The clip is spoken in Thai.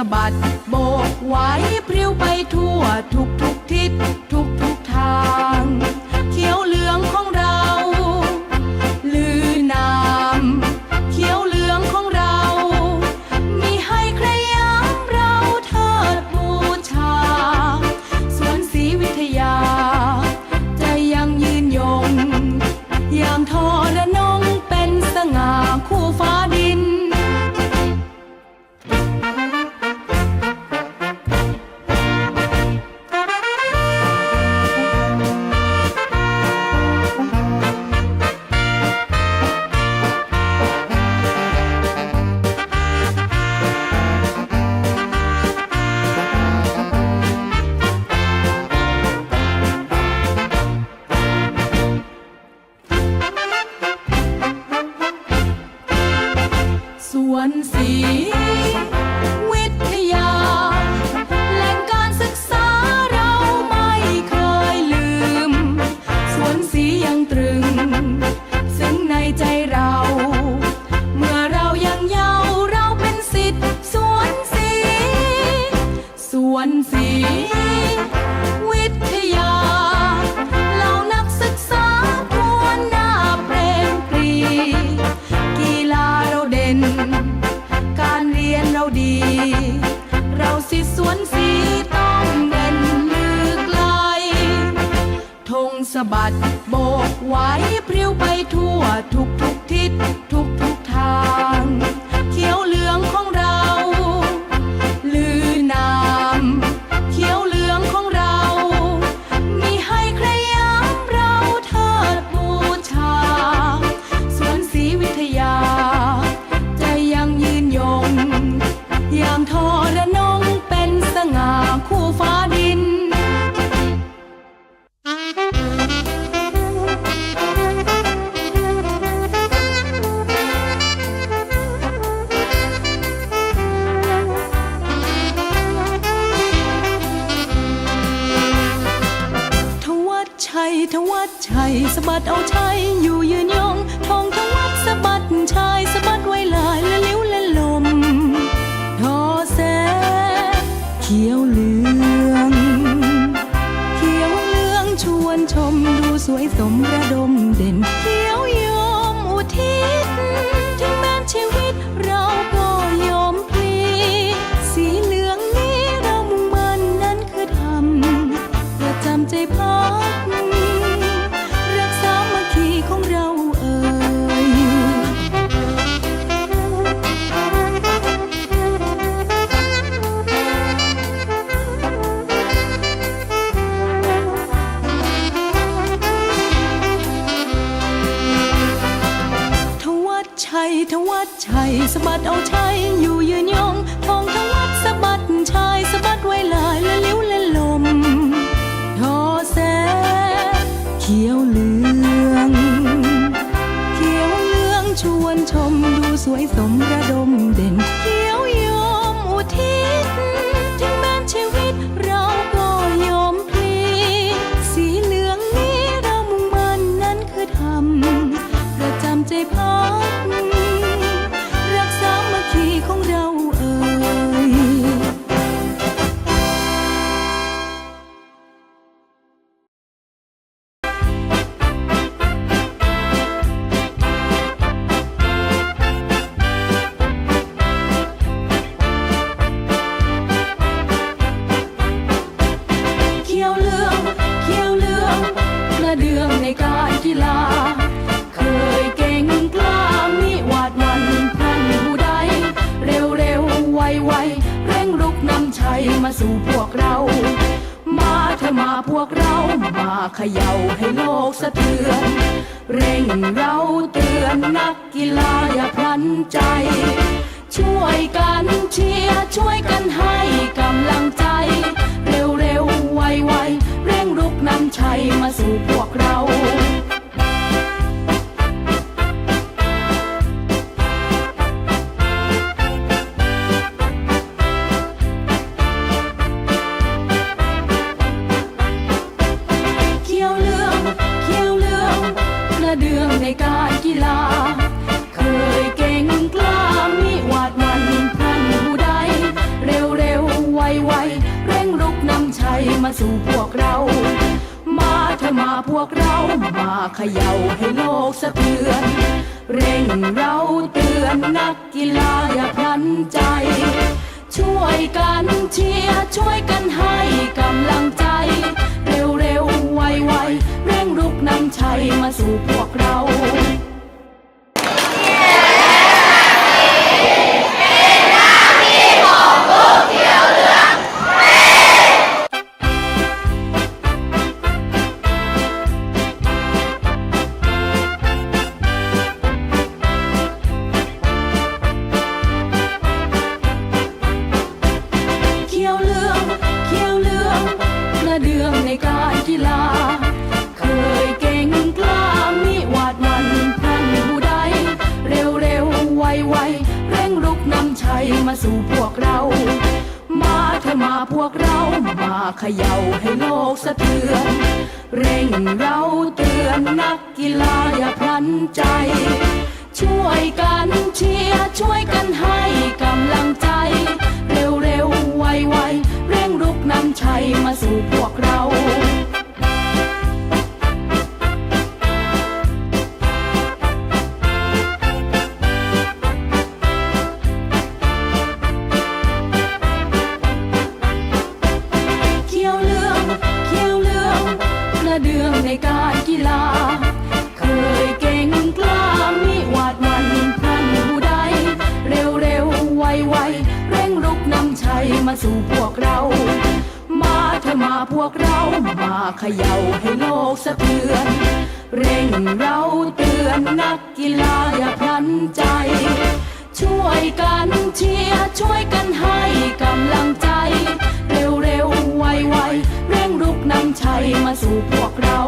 ะบัดโบกไหวพริ้วไปทั่วทุกทุกทิศทุกทุกทาง บัดโบกไหวพรียวไปทั่วทุกท ทวัชชัยสะบัดเอาชัยอยู่ยืนยงทองทวัดสะบัด สะบัดเอาใช้อยู่ วกเรามาเขย่าให้โลกสะเทือน เร่งเราเตือนนักกีฬาอย่าพลันใจ ช่วยกันเชียร์ช่วยกันให้กำลังใจ เร็วเร็วไวไวเร่งรุกนำชัยมาสู่พวกเรา การกีฬา เคยเก่งกล้ามีหวาดวันพลันผู้ใด เร็วเร็วไวไวเร่งลุกนำชัยมาสู่พวกเรา มาเถอะมาพวกเรา มาเขย่าให้โลกสะเทือน เร่งเราเตือนนักกีฬาอย่าพลันใจ ช่วยกันเชียร์ช่วยกันให้กำลังใจ เร็วเร็วไวไว ร่งรุกนำชัยมาสู่พวกเรา สู่พวกเรา มาเถอะมาพวกเรา มาเขย่าให้โลกสะเทือน เร่งเราเตือนนักกีฬาอย่าพลันใจ ช่วยกันเชียร์ช่วยกันให้กำลังใจ เร็วเร็วๆไวไวๆเร่งรุกนำชัยมาสู่พวกเรา พวกเรามาเขย่าให้โลกสะเทือน เร่งเราเตือนนักกีฬาอย่าพลันใจ ช่วยกันเชียร์ช่วยกันให้กำลังใจ เร็วๆไวๆเร่งรุกนำชัยมาสู่พวกเรา